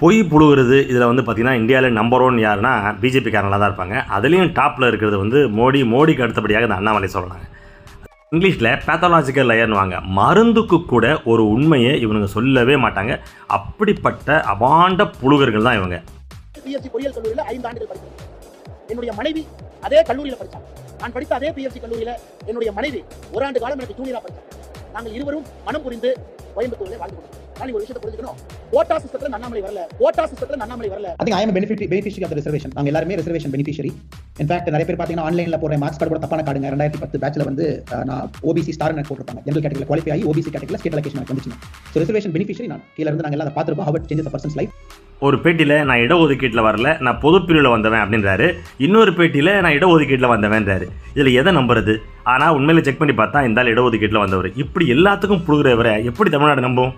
பொய் புழுகிறது இதில் வந்து பார்த்திங்கன்னா இந்தியாவில் நம்பர் ஒன் யாருன்னா பிஜேபி தான் இருப்பாங்க. அதுலேயும் டாப்பில் இருக்கிறது வந்து மோடி மோடிக்கு அடுத்தபடியாக இந்த அண்ணாமலை சொல்லலாங்க இங்கிலீஷில் பேத்தாலாஜிக்கல் லயர்னுவாங்க மருந்துக்கு கூட ஒரு உண்மையை இவனுங்க சொல்லவே மாட்டாங்க. அப்படிப்பட்ட அபாண்ட புழுகர்கள் தான் இவங்க. பிஎஸ்சி பொறியியல் கல்லூரியில் ஐந்து ஆண்டுகள் படித்தேன் என்னுடைய மனைவி அதே கல்லூரியில் படித்தாங்க நான் படித்த அதே பிஎஸ்சி கல்லூரியில் என்னுடைய மனைவி ஒரு ஆண்டு காலம் எனக்கு ஜூனியராக படித்தாங்க நாங்கள் இருவரும் மனம் புரிந்து கோயம்புத்தூர்ல வாழ்ந்து கொண்டிருக்கோம் நான் ஒரு விஷயத்தை புரிஞ்சுக்கணும். கோட்டா சிஸ்டத்துல அண்ணாமலை வரல. கோட்டா சிஸ்டத்துல அண்ணாமலை வரல. I think I am a beneficiary beneficiary நாங்க எல்லாருமே ரிசர்வேஷன் பெனிஃபிஷரி இன்ஃபேக்ட் நிறைய பேர் பாத்தீங்கன்னா ஆன்லைன்ல போற மார்க்ஸ் கார்டு கூட தப்பான கார்டுங்க ரெண்டாயிரத்தி பத்து பேட்ச்ல வந்து நான் ஓபிசி ஸ்டார் எனக்கு போட்டிருப்பாங்க. ஜெனரல் கேட்டகரி குவாலிஃபை ஆகி ஓபிசி கேட்டகரியில் ஸ்டேட் அலோகேஷன் எனக்கு வந்துச்சு ஸோ ரிசர்வேஷன் பெனிஃபிஷரி நான். கீழே இருந்து நாங்க எல்லாம் அதை ஹவர் சேஞ்சஸ் பர்சன்ஸ் லைஃப் ஒரு பேட்டியில் நான் இடஒதுக்கீட்டில் வரல நான் பொதுப்பிரிவில் வந்தவன் அப்படின்றாரு. இன்னொரு பேட்டியில் நான் இடஒதுக்கீட்டில் வந்தவன்றாரு. இதில் எதை நம்புறது? ஆனால் உண்மையில் செக் பண்ணி பார்த்தா இந்த ஆள் இடஒதுக்கீட்டில் வந்தவர். இப்படி எல்லாத்துக்கும் புழுகிறவரை எப்படி தமிழ்நாடு நம்பும்?